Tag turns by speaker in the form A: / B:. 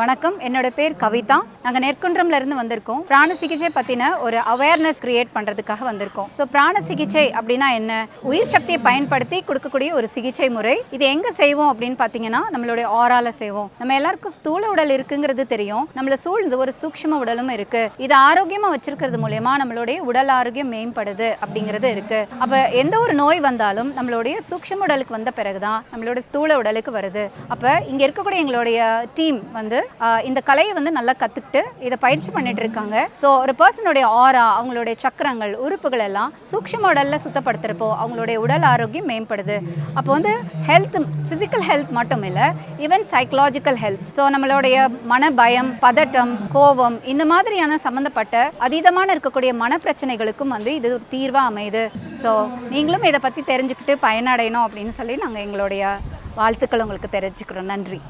A: வணக்கம். என்னோட பேர் கவிதா. நாங்கள் நெற்குன்றம்ல இருந்து வந்திருக்கோம். பிராண சிகிச்சை பற்றின ஒரு அவேர்னஸ் கிரியேட் பண்ணுறதுக்காக வந்திருக்கோம். ஸோ பிராண சிகிச்சை அப்படின்னா என்ன? உயிர் சக்தியை பயன்படுத்தி கொடுக்கக்கூடிய ஒரு சிகிச்சை முறை. இது எங்கே செய்வோம் அப்படின்னு பார்த்தீங்கன்னா நம்மளுடைய ஆறால செய்வோம். நம்ம எல்லாருக்கும் ஸ்தூல உடல் இருக்குங்கிறது தெரியும். நம்மளை சூழ்ந்து ஒரு சூக்ஷ்ம உடலும் இருக்கு. இது ஆரோக்கியமாக வச்சிருக்கிறது மூலயமா நம்மளுடைய உடல் ஆரோக்கியம் மேம்படுது அப்படிங்கிறது இருக்கு. அப்போ எந்த ஒரு நோய் வந்தாலும் நம்மளுடைய சூக்ஷ்ம உடலுக்கு வந்த பிறகுதான் நம்மளோட ஸ்தூல உடலுக்கு வருது. அப்போ இங்கே இருக்கக்கூடிய எங்களுடைய டீம் வந்து இந்த கலையை வந்து நல்லா கற்றுக்கிட்டு இதை பயிற்சி பண்ணிட்டு இருக்காங்க. ஸோ ஒரு பர்சனுடைய ஆரா அவங்களுடைய சக்கரங்கள் உறுப்புகள் எல்லாம் சூக்ஷம உடலில் சுத்தப்படுத்துகிறப்போ அவங்களுடைய உடல் ஆரோக்கியம் மேம்படுது. அப்போ வந்து ஹெல்த் ஃபிசிக்கல் ஹெல்த் மட்டும் இல்லை ஈவன் சைக்கலாஜிக்கல் ஹெல்த் ஸோ நம்மளுடைய மன பயம் பதட்டம் கோபம் இந்த மாதிரியான சம்மந்தப்பட்ட அதீதமான இருக்கக்கூடிய மன பிரச்சனைகளுக்கும் வந்து இது ஒரு தீர்வாக அமையுது. ஸோ நீங்களும் இதை பற்றி தெரிஞ்சுக்கிட்டு பயனடையணும் அப்படின்னு சொல்லி நாங்கள் எங்களுடைய வாழ்த்துக்கள் உங்களுக்கு தெரிஞ்சுக்கிறோம் நன்றி.